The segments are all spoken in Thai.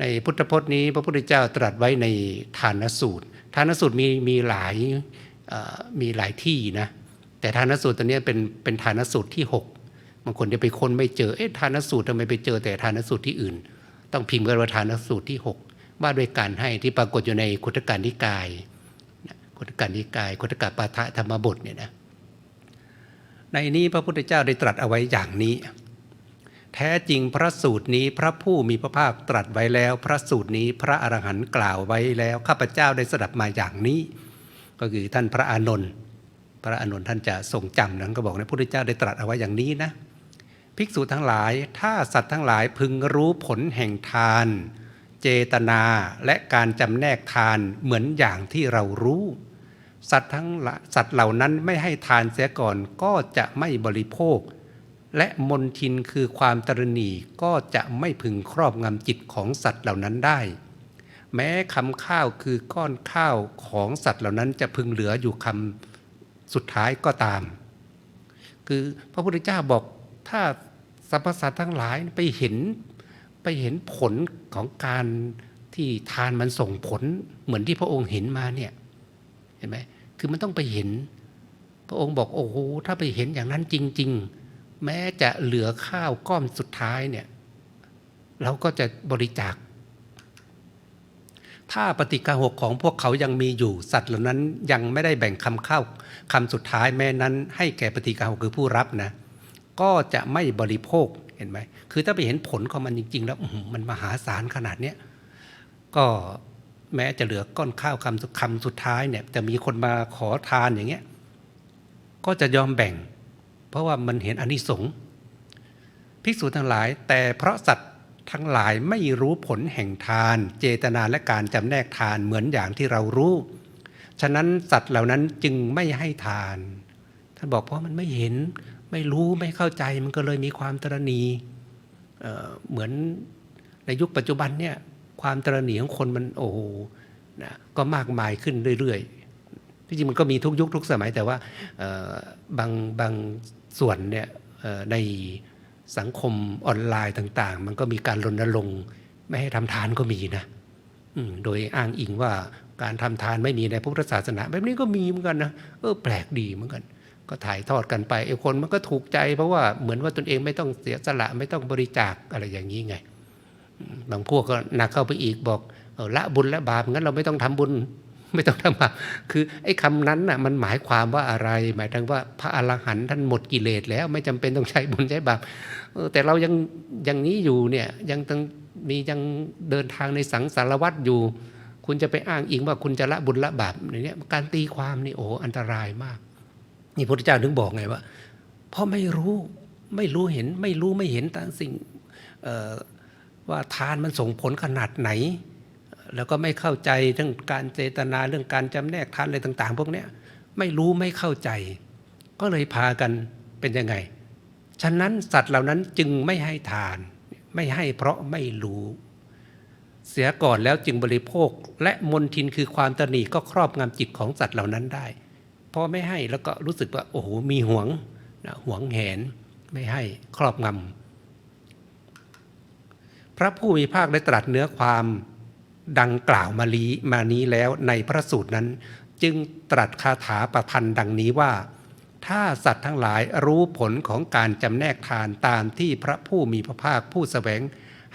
ในพุทธพจน์นี้พระพุทธเจ้าตรัสไว้ในทานสูตรทานสูตรมีมีหลายมีหลายที่นะแต่ทานสูตรตัวนี้เป็นเป็นทานสูตรที่ 6บางคนจะไปค้นไม่เจอเอ๊ะทานสูตรทำไมไปเจอแต่ทานสูตรที่อื่น ต้องพิมพ์กันว่าทานสูตรที่ 6 ว่าด้วยการให้ที่ปรากฏอยู่ในคุตการนิกายคุตการนิกายคุตกปาฐธรรมบทเนี่ยนะในนี้พระพุทธเจ้าได้ตรัสเอาไว้อย่างนี้ แท้จริงพระสูตรนี้พระผู้มีพระภาคตรัสไว้แล้ว พระสูตรนี้พระอรหันต์กล่าวไว้แล้วข้าพเจ้าได้สดับมาอย่างนี้ ก็คือท่านพระอานนท์พระอานนท์ท่านจะทรงจำนั้นก็บอกนะพระพุทธเจ้าได้ตรัสเอาไว้อย่างนี้นะ ภิกษุทั้งหลายถ้าสัตว์ทั้งหลายพึงรู้ผลแห่งทาน เจตนาและการจำแนกทานเหมือนอย่างที่เรารู้ สัตว์ทั้งสัตว์เหล่านั้นไม่ให้ทานเสียก่อนก็จะไม่บริโภค และมนทินคือความตรณีก็จะไม่พึงครอบงำจิตของสัตว์เหล่านั้นได้ แม้คำข้าวคือก้อนข้าวของสัตว์เหล่านั้นจะพึงเหลืออยู่คำสุดท้ายก็ตาม คือพระพุทธเจ้าบอกถ้าสรรพสัตว์ทั้งหลายไปเห็นไปเห็นผลของการที่ทานมันส่งผลเหมือนที่พระองค์เห็นมาเนี่ยเห็นไหมคือมันต้องไปเห็น พระองค์บอกโอ้โหถ้าไปเห็นอย่างนั้นจริง ๆ แม้จะเหลือข้าวก้อนสุดท้ายเนี่ยเราก็จะบริจาค ถ้าปฏิกาหกของพวกเขายังมีอยู่ สัตว์เหล่านั้นยังไม่ได้แบ่งคำข้าวคำสุดท้ายแม้นั้น ให้แก่ปฏิกาหกคือผู้รับนะ ก็จะไม่บริโภคเห็นไหมคือถ้าไปเห็นผลของมันจริง ๆ แล้วมันมหาศาลขนาดเนี้ยก็แม้จะเหลือก้อนข้าวคำคำสุดท้ายเนี่ยจะมีคนมาขอทานอย่างเงี้ยก็จะยอมแบ่ง เพราะว่ามันเห็นอนิสงส์ภิกษุทั้งหลาย แต่เพราะสัตว์ทั้งหลายไม่รู้ผลแห่งทาน เจตนาและการจำแนกทานเหมือนอย่างที่เรารู้ ฉะนั้นสัตว์เหล่านั้นจึงไม่ให้ทาน ท่านบอกเพราะมันไม่เห็นไม่รู้ไม่เข้าใจมันก็เลยมีความตรณีเเหมือนในยุคปัจจุบันเนี่ยความตรณีของคนมันโอ้โหนะก็มากมายขึ้นเรื่อยๆที่จริงมันก็มีทุกยุคทุกสมัยแต่ว่าบางบาง ส่วนเนี่ยในสังคมออนไลน์ต่าง ๆ มันก็มีการรณรงค์ไม่ให้ทำทานก็มีนะโดยอ้างอิงว่าการทำทานไม่มีในพุทธศาสนา แบบนี้ก็มีเหมือนกันนะเออแปลกดีเหมือนกัน ก็ถ่ายทอดกันไปไอ้คนมันก็ถูกใจ เพราะว่าเหมือนว่าตนเองไม่ต้องเสียสละไม่ต้องบริจาคอะไรอย่างนี้ไง บางพวกก็หนักเข้าไปอีกบอกออละบุญละบาปงั้นเราไม่ต้องทำบุญ ไม่ต้องทำบาปคือไอ้คำนั้นน่ะมันหมายความว่าอะไร หมายถึงว่าพระอรหันต์ท่านหมดกิเลสแล้ว ไม่จำเป็นต้องใช้บุญใช้บาปแต่เรายังอย่างนี้อยู่เนี่ยยังต้องมียังเดินทางในสังสารวัฏอยู่ คุณจะไปอ้างอิงว่าคุณจะละบุญละบาปในเนี้ยการตีความนี่โอ้อันตรายมาก นี่พระพุทธเจ้าถึงบอกไงว่าเพราะไม่รู้ไม่รู้เห็นไม่รู้ไม่เห็นต่ามสิ่งว่าทานมันส่งผลขนาดไหน แล้วก็ไม่เข้าใจเรื่องการเจตนาเรื่องการจำแนกทานอะไรต่าง ๆ พวกนี้ไม่รู้ไม่เข้าใจ ก็เลยพากันเป็นยังไง ฉะนั้นสัตว์เหล่านั้นจึงไม่ให้ทาน ไม่ให้เพราะไม่รู้ เสียก่อนแล้วจึงบริโภค และมนทินคือความตนีก็ครอบงำจิตของสัตว์เหล่านั้นได้พอไม่ให้แล้วก็รู้สึกว่าโอ้โหมีหวงนะหวงแหนไม่ให้ครอบงำพระผู้มีภาคได้ตรัสเนื้อความ ดังกล่าวมาลีมานี้แล้วในพระสูตรนั้น จึงตรัสคาถาประพันธ์ดังนี้ว่า ถ้าสัตว์ทั้งหลายรู้ผลของการจำแนกทานตามที่พระผู้มีพระภาคผู้สแสวง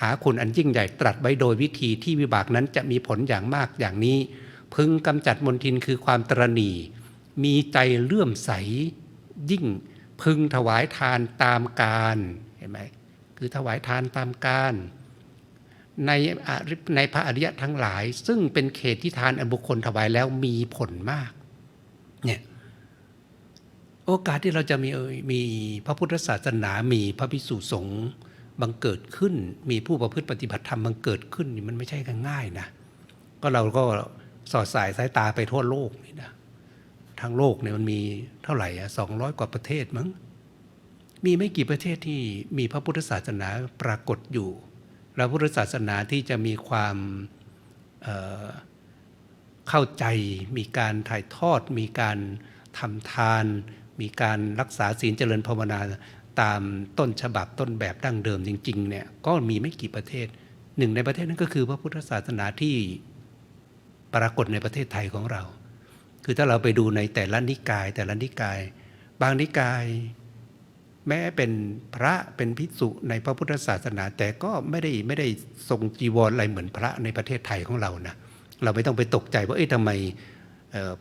หาคุณอันยิ่งใหญ่ตรัสไว้โดยวิธีที่วิบากนั้นจะมีผลอย่างมากอย่างนี้ พึงกำจัดมนทินคือความตรณีมีใจเลื่อมใสยิ่งพึงถวายทานตามการเห็นไหมคือถวายทานตามการ ในในพระอริยะทั้งหลาย ซึ่งเป็นเขตที่ทานอันบุคคลถวายแล้วมีผลมากเนี่ยโอกาสที่เราจะมีมีพระพุทธศาสนามีพระภิกษุสงฆ์บังเกิดขึ้น มีผู้ประพฤติปฏิบัติธรรมบังเกิดขึ้นมันไม่ใช่ง่ายนะก็เราก็สอดสายสายตาไปทั่วโลกนี่นะทั้งโลกเนี่ยมันมีเท่าไหร่อะสองร้อยกว่าประเทศมั้งมีไม่กี่ประเทศที่มีพระพุทธศาสนาปรากฏอยู่ แล้วพุทธศาสนาที่จะมีความเเข้าใจ มีการถ่ายทอด มีการทำทาน มีการรักษาศีลเจริญภาวนาตามต้นฉบับต้นแบบดั้งเดิมจริงๆเนี่ยก็มีไม่กี่ประเทศ หนึ่งในประเทศนั้นก็คือพระพุทธศาสนาที่ปรากฏในประเทศไทยของเรา คือถ้าเราไปดูในแต่ละนิกายแต่ละนิกาย บางนิกาย แม้เป็นพระเป็นภิกษุในพระพุทธศาสนา แต่ก็ไม่ได้ไม่ได้ทรงจีวรอะไรเหมือนพระในประเทศไทยของเรานะเราไม่ต้องไปตกใจว่าเอ๊ะทำไม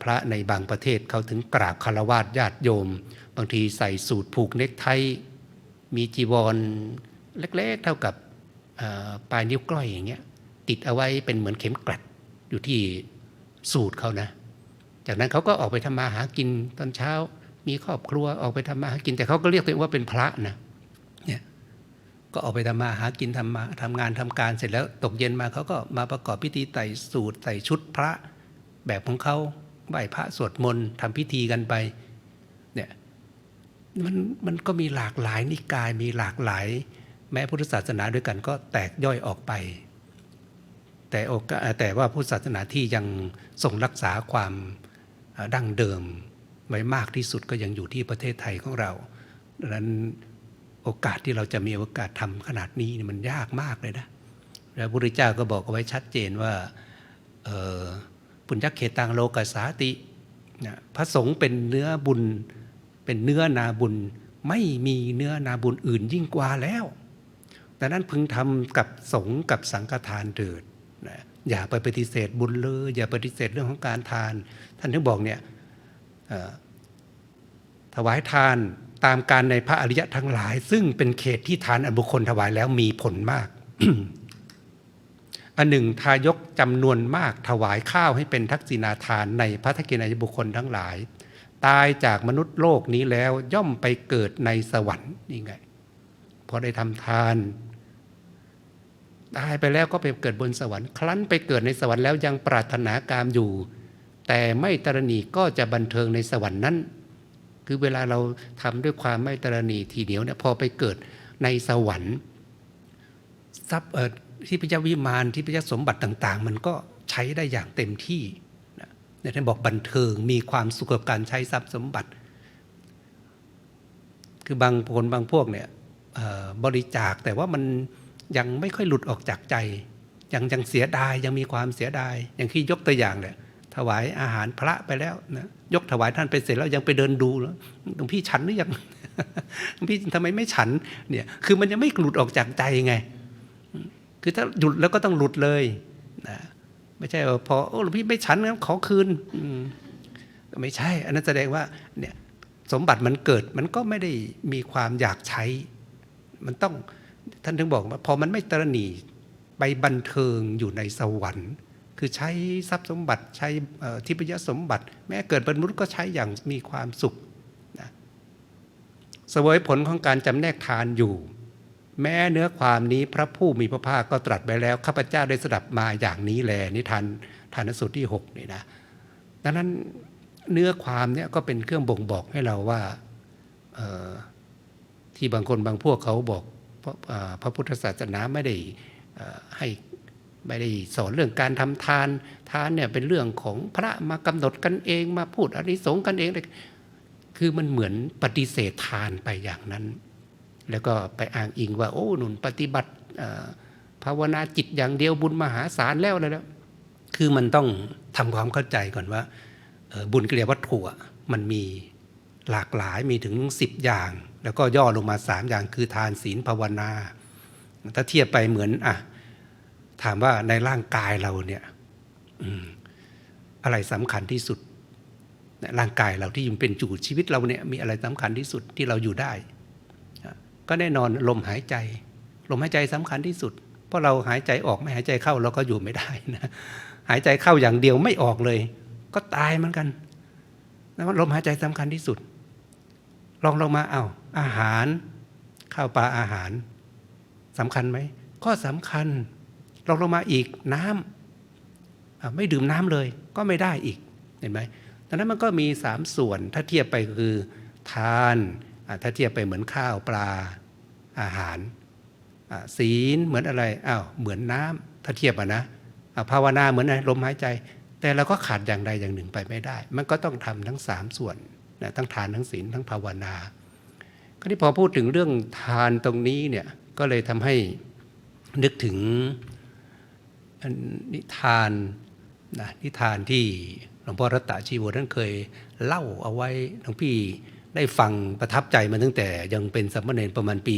พระในบางประเทศเขาถึงกราบคารวะญาติโยม บางทีใส่สูตรผูกเนคไทมีจีวรเล็กๆเท่ากับปลายนิ้วก้อยอย่างเงี้ยติดเอาไว้เป็นเหมือนเข็มกลัดอยู่ที่สูตรเขานะ จากนั้นเขาก็ออกไปทำมาหากินตอนเช้า มีครอบครัวออกไปทำมาหากิน แต่เขาก็เรียกตัวเองว่าเป็นพระนะเนี่ยก็ออกไปทำมาหากินทำมาทำงานทำการเสร็จแล้วตกเย็นมาเขาก็มาประกอบพิธีไต่สูตรใส่ชุดพระแบบของเขาไหว้พระสวดมนต์ทำพิธีกันไปเนี่ยมันมันก็มีหลากหลายนิกายมีหลากหลาย แม้พุทธศาสนาด้วยกันก็แตกย่อยออกไป แต่โอกแต่ว่าพุทธศาสนาที่ยังทรงรักษาความดั้งเดิม ไว้มากที่สุดก็ยังอยู่ที่ประเทศไทยของเราดังนั้นโอกาสที่เราจะมีโอกาสทำขนาดนี้มันยากมากเลยนะแล้วพระพุทธเจ้าก็บอกเอาไว้ชัดเจนว่าปุญญเขตังโลกัสสาตินะพระสงฆ์เป็นเนื้อบุญเป็นเนื้อนาบุญ ไม่มีเนื้อนาบุญอื่นยิ่งกว่าแล้วดังนั้นพึงทำกับสงฆ์กับสังฆทานเถิดนะอย่าไปปฏิเสธบุญเลย อย่าปฏิเสธเรื่องของการทาน ท่านถึงบอกเนี่ย ถวายทานตามการในพระอริยะทั้งหลาย ซึ่งเป็นเขตที่ทานอันบุคคลถวายแล้วมีผลมาก อันหนึ่งทายกจำนวนมากถวายข้าวให้เป็นทักษิณาทานในพระทักษิณาบุคคลทั้งหลาย ตายจากมนุษย์โลกนี้แล้วย่อมไปเกิดในสวรรค์นี่ไงพอได้ทำทานตายไปแล้วก็ไปเกิดบนสวรรค์ ครั้นไปเกิดในสวรรค์แล้วยังปรารถนากามอยู่ แต่ไม่ตรณีก็จะบันเทิงในสวรรค์นั้น คือเวลาเราทำด้วยความไม่ตรณีทีเดียวเนี่ยพอไปเกิดในสวรรค์ทรัพย์เอ่อที่พระเจ้าวิมานที่พระเจ้าสมบัติต่าง ๆ มันก็ใช้ได้อย่างเต็มที่นะเนี่ยท่านบอกบันเทิงมีความสุขกับการใช้ทรัพย์สมบัติ คือบางคนบางพวกเนี่ยบริจาคแต่ว่ามันยังไม่ค่อยหลุดออกจากใจ ยังยังเสียดายยังมีความเสียดาย อย่างที่ยกตัวอย่างเนี่ย ถวายอาหารพระไปแล้วนะยกถวายท่านไปเสร็จแล้วยังไปเดินดูแล้วหลวงพี่ฉันหรือยังหลวงพี่ทำไมไม่ฉันเนี่ยคือมันยังไม่หลุดออกจากใจไง คือถ้าหยุดแล้วก็ต้องหลุดเลยนะไม่ใช่ว่าพอโอ้หลวงพี่ไม่ฉันงั้นขอคืนอืมก็ไม่ใช่ อันนั้นแสดงว่าเนี่ยสมบัติมันเกิดมันก็ไม่ได้มีความอยากใช้ มันต้องท่านถึงบอกว่าพอมันไม่ตระหนีไปบันเทิงอยู่ในสวรรค์ คือใช้ทรัพย์สมบัติใช้ทิพยสมบัติ แม้เกิดเป็นมนุก็ใช้อย่างมีความสุขนะสวยผลของการจำแนกทานอยู่ แม้เนื้อความนี้พระผู้มีพระภาคก็ตรัสไปแล้วข้าพเจ้าได้สดับมาอย่างนี้แลนิทานทานสูตรที่6นี่นะดังนั้นเนื้อความเนี่ยก็เป็นเครื่องบ่งบอกให้เราว่าที่บางคนบางพวกเขาบอกพระพุทธศาสนาไม่ได้ให้ ไม่ได้สอนเรื่องการทำทาน ทานเนี่ยเป็นเรื่องของพระมากำหนดกันเองมาพูดอานิสงส์กันเองเลยคือมันเหมือนปฏิเสธทานไปอย่างนั้น แล้วก็ไปอ้างอิงว่า โอ้หนุนปฏิบัติภาวนาจิตอย่างเดียวบุญมหาศาลแล้วอะไรแล้ว คือมันต้องทำความเข้าใจก่อนว่า บุญกิริยวัตถุมันมีหลากหลายมีถึง 10 อย่าง แล้วก็ย่อลงมา 3 อย่างคือทานศีลภาวนา ถ้าเทียบไปเหมือนอะ ถามว่าในร่างกายเราเนี่ยอะไรสำคัญที่สุดเนี่ยร่างกายเราที่ยังเป็นจู่ชีวิตเราเนี่ยมีอะไรสำคัญที่สุดที่เราอยู่ได้ ก็แน่นอนลมหายใจ ลมหายใจสำคัญที่สุด เพราะเราหายใจออกไม่หายใจเข้าเราก็อยู่ไม่ได้นะหายใจเข้าอย่างเดียวไม่ออกเลย ก็ตายเหมือนกันนะว่าลมหายใจสำคัญที่สุด ลองลงมาเอา้าอาหารข้าวปลาอาหารสำคัญไหมก็สำคัญ ลองลงมาอีกน้ำอะไม่ดื่มน้ำเลยก็ไม่ได้อีกเห็นไหมดังนั้นมันก็มีสามส่วนถ้าเทียบไปคือทานถ้าเทียบไปเหมือนข้าวปลาอาหารศีลเหมือนอะไรอ้าวเหมือนน้ำถ้าเทียบอะนะภาวนาเหมือนอะไรลมหายใจ แต่เราก็ขาดอย่างใดอย่างหนึ่งไปไม่ได้ มันก็ต้องทำทั้งสามส่วนนะทั้งทานทั้งศีลทั้งภาวนาก็ที่พอพูดถึงเรื่องทานตรงนี้เนี่ยก็เลยทำให้นึกถึง นิทานนะนิทานที่หลวงพ่อรัตตชีวท่านเคยเล่าเอาไว้หลวงพี่ได้ฟังประทับใจมาตั้งแต่ยังเป็นสามเณรประมาณปี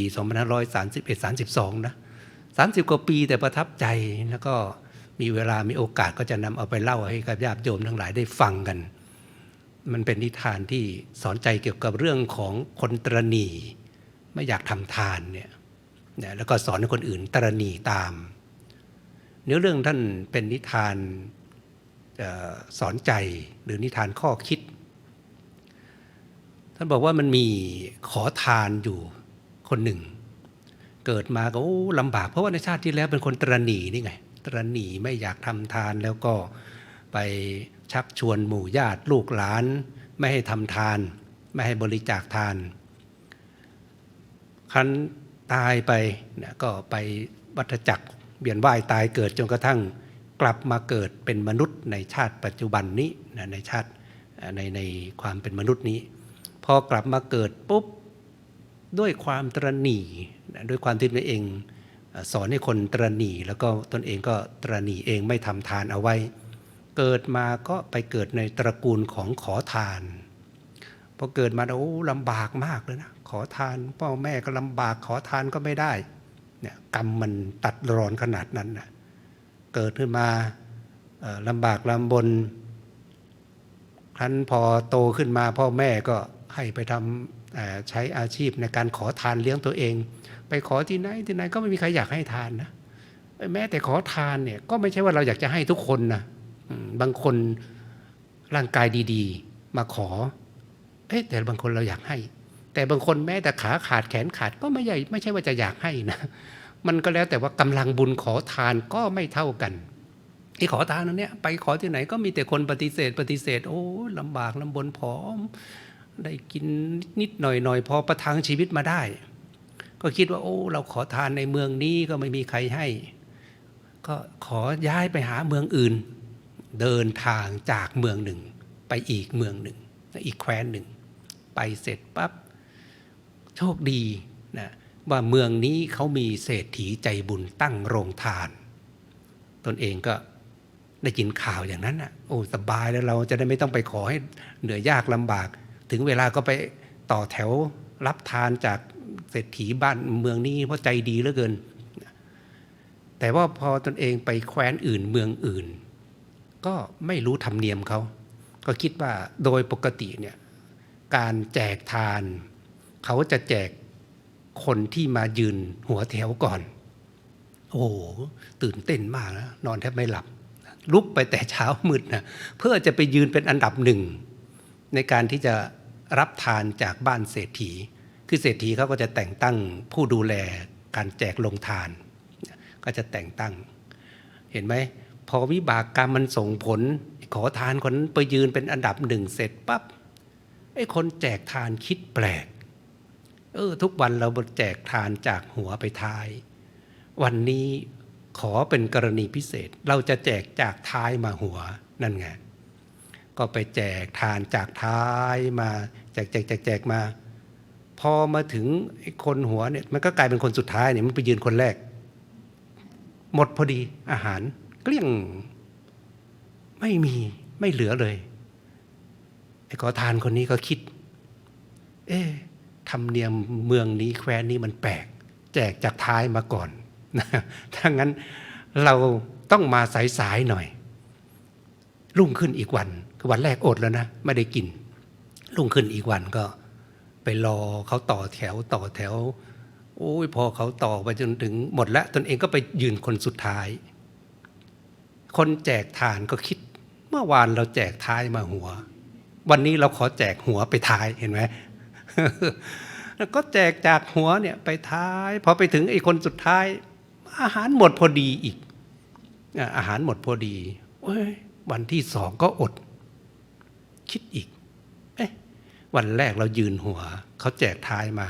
2531-32 นะ 30 กว่าปีแต่ประทับใจแล้วก็มีเวลามีโอกาสก็จะนำเอาไปเล่าให้กับญาติโยมทั้งหลายได้ฟังกัน มันเป็นนิทานที่สอนใจเกี่ยวกับเรื่องของคนตรณี ไม่อยากทำทานเนี่ยแล้วก็สอนให้คนอื่นตรณีตาม เนื้อเรื่องท่านเป็นนิทานออสอนใจหรือนิทานข้อคิด ท่านบอกว่ามันมีขอทานอยู่คนหนึ่ง เกิดมาก็ลำบากเพราะว่าในชาติที่แล้วเป็นคนตรณีนี่ไง ตรณีไม่อยากทำทานแล้วก็ไปชักชวนหมู่ญาติลูกหลาน ไม่ให้ทำทาน ไม่ให้บริจาคทาน ครั้นตายไปก็ไปวัฏจักร เวียนว่ายตายเกิดจนกระทั่งกลับมาเกิดเป็นมนุษย์ในชาติปัจจุบันนี้นะในชาติในในความเป็นมนุษย์นี้ พอกลับมาเกิดปุ๊บด้วยความตรณีนะด้วยความที่ตนเองสอนให้คนตรณีแล้วก็ตนเองก็ตรณีเองไม่ทำทานเอาไว้ เกิดมาก็ไปเกิดในตระกูลของขอทานพอเกิดมาโอ้ลำบากมากเลยนะขอทานพ่อแม่ก็ลำบากขอทานก็ไม่ได้ เนี่ยกรรมมันตัดรอนขนาดนั้นนะเกิดขึ้นมาลำบากลำบน ครั้นพอโตขึ้นมาพ่อแม่ก็ให้ไปทำใช้อาชีพในการขอทานเลี้ยงตัวเอง ไปขอที่ไหนที่ไหนก็ไม่มีใครอยากให้ทานนะแม้แต่ขอทานเนี่ยก็ไม่ใช่ว่าเราอยากจะให้ทุกคนนะบางคนร่างกายดี ๆ มาขอ เอ๊ะแต่บางคนเราอยากให้ แต่บางคนแม้แต่ขาขาดแขนขาดก็ไม่ใหญ่ไม่ใช่ว่าจะอยากให้นะ มันก็แล้วแต่ว่ากำลังบุญขอทานก็ไม่เท่ากันที่ขอทานนั้นเนี่ยไปขอที่ไหนก็มีแต่คนปฏิเสธ ปฏิเสธ โอ้ลำบากลำบนผอม ได้กินนิดหน่อยหน่อยพอประทังชีวิตมาได้ ก็คิดว่า โอ้ เราขอทานในเมืองนี้ก็ไม่มีใครให้ ก็ขอย้ายไปหาเมืองอื่น เดินทางจากเมืองหนึ่ง ไปอีกเมืองหนึ่ง อีกแคว้นหนึ่ง ไปเสร็จปั๊บ โชคดีนะว่าเมืองนี้เขามีเศรษฐีใจบุญตั้งโรงทาน ตนเองก็ได้ยินข่าวอย่างนั้นอะโอ้สบายแล้วเราจะได้ไม่ต้องไปขอให้เหนื่อยยากลำบาก ถึงเวลาก็ไปต่อแถวรับทานจากเศรษฐีบ้านเมืองนี้เพราะใจดีเหลือเกิน แต่ว่าพอตนเองไปแคว้นอื่นเมืองอื่น ก็ไม่รู้ธรรมเนียมเขา ก็คิดว่าโดยปกติเนี่ยการแจกทาน เขาจะแจกคนที่มายืนหัวแถวก่อน โอ้โหตื่นเต้นมากนะนอนแทบไม่หลับ ลุกไปแต่เช้ามืดนะเพื่อจะไปยืนเป็นอันดับหนึ่ง ในการที่จะรับทานจากบ้านเศรษฐี คือเศรษฐีเขาก็จะแต่งตั้งผู้ดูแลการแจกลงทาน ก็จะแต่งตั้ง เห็นไหมพอวิบากกรรมมันส่งผล ขอทานคนนั้นไปยืนเป็นอันดับหนึ่งเสร็จปั๊บไอ้คนแจกทานคิดแปลก เออทุกวันเราแจกทานจากหัวไปท้าย วันนี้ขอเป็นกรณีพิเศษ เราจะแจกจากท้ายมาหัวนั่นไงก็ไปแจกทานจากท้ายมาแจกแจกแจกแจกมา พอมาถึงไอ้คนหัวเนี่ยมันก็กลายเป็นคนสุดท้ายเนี่ยมันไปยืนคนแรก หมดพอดีอาหารเกลี้ยงไม่มีไม่เหลือเลยไอ้ขอทานคนนี้ก็คิด เอ๊ะ รรมเนียมเมืองนี้แคว้นนี้มันแปลก แจกจากท้ายมาก่อนนะถ้างั้นเราต้องมาสายๆหน่อย รุ่งขึ้นอีกวันคือวันแรกอดแล้วนะ ไม่ได้กิน รุ่งขึ้นอีกวันก็ไปรอเขาต่อแถวต่อแถว โอ้ยพอเขาต่อไปจนถึงหมดแล้วตนเองก็ไปยืนคนสุดท้าย คนแจกทานก็คิด เมื่อวานเราแจกท้ายมาหัว วันนี้เราขอแจกหัวไปท้ายเห็นไหม ก็แจกจากหัวเนี่ยไปท้ายพอไปถึงไอ้คนสุดท้าย อาหารหมดพอดีอีก อาหารหมดพอดีเอ้ยวันที่สองก็อด คิดอีก เอ๊ะวันแรกเรายืนหัวเขาแจกท้ายมา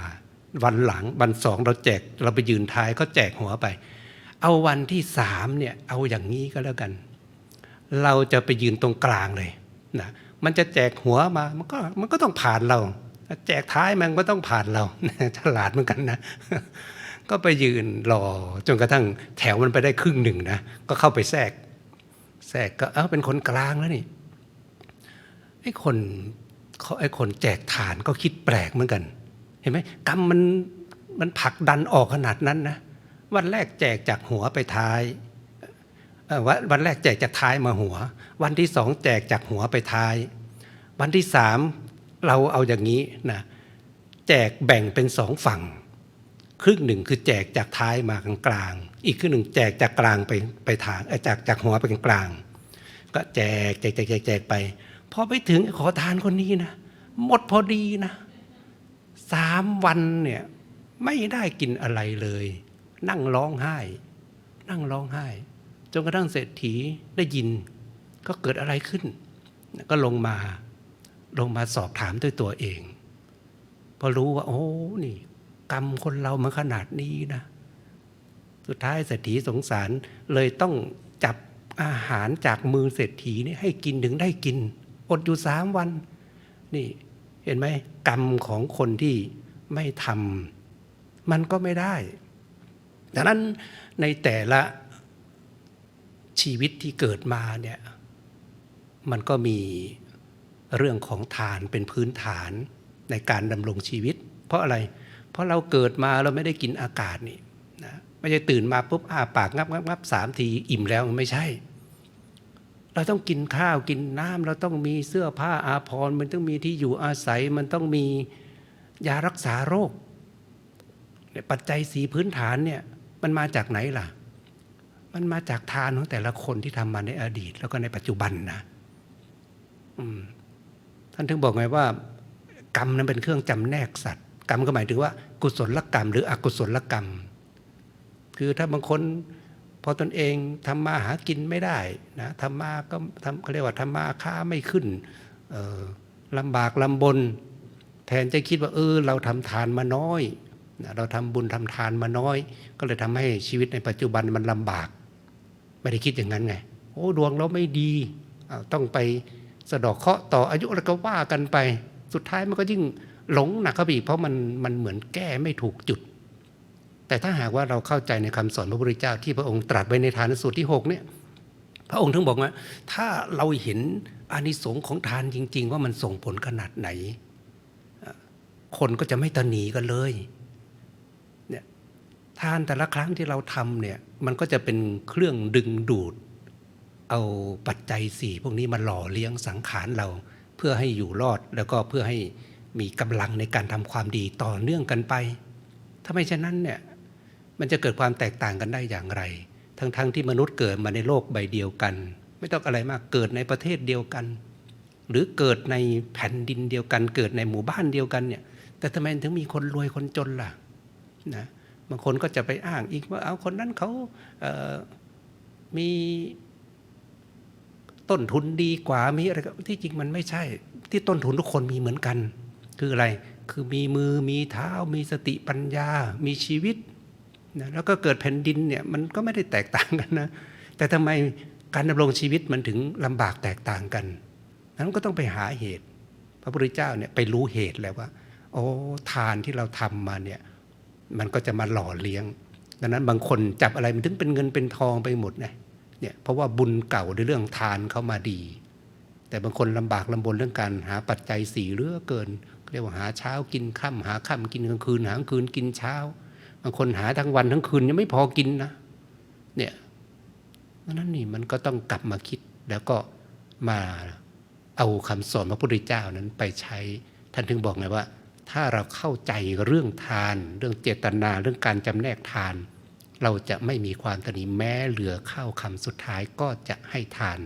วันหลังวันสองเราแจกเราไปยืนท้ายเขาแจกหัวไป เอาวันที่สามเนี่ยเอาอย่างนี้ก็แล้วกัน เราจะไปยืนตรงกลางเลยนะมันจะแจกหัวมามันก็มันก็ต้องผ่านเรา แจกท้ายมันก็ต้องผ่านเราฉลาดเหมือนกันนะ ก็ไปยืนรอจนกระทั่งแถวมันไปได้ครึ่งหนึ่งนะ ก็เข้าไปแทรก แทรกก็เออเป็นคนกลางแล้วนี่ไอ้คนเขาไอ้คนแจกฐานก็คิดแปลกเหมือนกัน เห็นไหมกรรมมันมันผลักดันออกขนาดนั้นนะวันแรกแจกจากหัวไปท้ายวันวันแรกแจกจากท้ายมาหัว วันที่สองแจกจากหัวไปท้าย วันที่สาม เราเอาอย่างนี้นะแจกแบ่งเป็นสองฝั่ง ครึ่งหนึ่งคือแจกจากท้ายมากลาง อีกครึ่งหนึ่งแจกจากกลางไปไปทางจากจากหัวไปกลาง ก็แจกแจกแจกแจกแจกไปพอไปถึงขอทานคนนี้นะหมดพอดีนะสามวันเนี่ยไม่ได้กินอะไรเลย นั่งร้องไห้ นั่งร้องไห้ จนกระทั่งเศรษฐีได้ยิน ก็เกิดอะไรขึ้น ก็ลงมา ลงมาสอบถามด้วยตัวเอง พอรู้ว่าโอ้นี่ กรรมคนเรามันขนาดนี้นะ สุดท้ายเศรษฐีสงสารเลยต้องจับอาหารจากมือเศรษฐีนี่ให้กินถึงได้กิน อดอยู่สามวัน นี่เห็นไหมกรรมของคนที่ไม่ทำมันก็ไม่ได้ดังนั้นในแต่ละชีวิตที่เกิดมาเนี่ยมันก็มี เรื่องของทานเป็นพื้นฐานในการดำรงชีวิต เพราะอะไร เพราะเราเกิดมาเราไม่ได้กินอากาศนี่นะไม่ใช่ตื่นมาปุ๊บอ้าปากงับงับงับสามทีอิ่มแล้วไม่ใช่ เราต้องกินข้าวกินน้ำเราต้องมีเสื้อผ้าอาภรณ์มันต้องมีที่อยู่อาศัยมันต้องมียารักษาโรคปัจจัยสีพื้นฐานเนี่ยมันมาจากไหนล่ะ มันมาจากทานของแต่ละคนที่ทำมาในอดีต แล้วก็ในปัจจุบันนะอืม ท่านถึงบอกไงว่า กรรมนั้นเป็นเครื่องจำแนกสัตว์ กรรมก็หมายถึงว่า กุศลกรรม หรืออกุศลกรรม คือถ้าบางคนพอตนเองทำมาหากินไม่ได้นะทำมาก็ทำเขาเรียกว่าทำมาค้าไม่ขึ้นเอ่อลำบากลำบน แทนจะคิดว่าเออเราทำทานมาน้อยนะเราทำบุญทำทานมาน้อย ก็เลยทำให้ชีวิตในปัจจุบันมันลำบาก ไม่ได้คิดอย่างนั้นไง โอ้ดวงเราไม่ดี ต้องไป สะดอกเคาะต่ออายุอะไรก็ว่ากันไป สุดท้ายมันก็ยิ่งหลงหนักเข้าไปอีกเพราะมันมันเหมือนแก้ไม่ถูกจุด แต่ถ้าหากว่าเราเข้าใจในคำสอนพระพุทธเจ้าที่พระองค์ตรัสไว้ในทานสูตรที่6เนี่ยพระองค์ถึงบอกว่า ถ้าเราเห็นอานิสงส์ของทานจริง ๆ ว่ามันส่งผลขนาดไหน คนก็จะไม่ตหนีกันเลยเนี่ยทานแต่ละครั้งที่เราทำเนี่ยมันก็จะเป็นเครื่องดึงดูด เอาปัจจัยสี่พวกนี้มาหล่อเลี้ยงสังขารเรา เพื่อให้อยู่รอดแล้วก็เพื่อให้มีกำลังในการทำความดีต่อเนื่องกันไป ถ้าไม่เช่นนั้นเนี่ยมันจะเกิดความแตกต่างกันได้อย่างไร ทั้งๆทที่มนุษย์เกิดมาในโลกใบเดียวกัน ไม่ต้องอะไรมากเกิดในประเทศเดียวกัน หรือเกิดในแผ่นดินเดียวกัน เกิดในหมู่บ้านเดียวกันเนี่ยแต่ทำไมถึงมีคนรวยคนจนล่ะนะบางคนก็จะไปอ้างอีกว่าเอาคนนั้นเขาเมี ต้นทุนดีกว่ามีอะไรก็ที่จริงมันไม่ใช่ ที่ต้นทุนทุกคนมีเหมือนกัน คืออะไรคือมีมือมีเท้ามีสติปัญญา มีชีวิตนะแล้วก็เกิดแผ่นดินเนี่ยมันก็ไม่ได้แตกต่างกันนะ แต่ทำไมการดำรงชีวิตมันถึงลำบากแตกต่างกันนั้นก็ต้องไปหาเหตุ พระพุทธเจ้าเนี่ยไปรู้เหตุแล้วว่า โอ้ทานที่เราทำมาเนี่ยมันก็จะมาหล่อเลี้ยง ดังนั้นบางคนจับอะไรมันถึงเป็นเงินเป็นทองไปหมดไง เนี่ยเพราะว่าบุญเก่าในเรื่องทานเข้ามาดี แต่บางคนลำบากลำบนเรื่องการหาปัจจัยสี่เรือเกิน เรียกว่าหาเช้ากินค่ำหาค่ำกินกลางคืน หางคืนกินเช้า บางคนหาทั้งวันทั้งคืนยังไม่พอกินนะเนี่ยนั้นนี่มันก็ต้องกลับมาคิดแล้วก็มาเอาคำสอนพระพุทธเจ้านั้นไปใช้ท่านถึงบอกไงว่า ถ้าเราเข้าใจเรื่องทาน เรื่องเจตนาเรื่องการจำแนกทาน เราจะไม่มีความตนีแม้เหลือข้าวคำสุดท้ายก็จะให้ทาน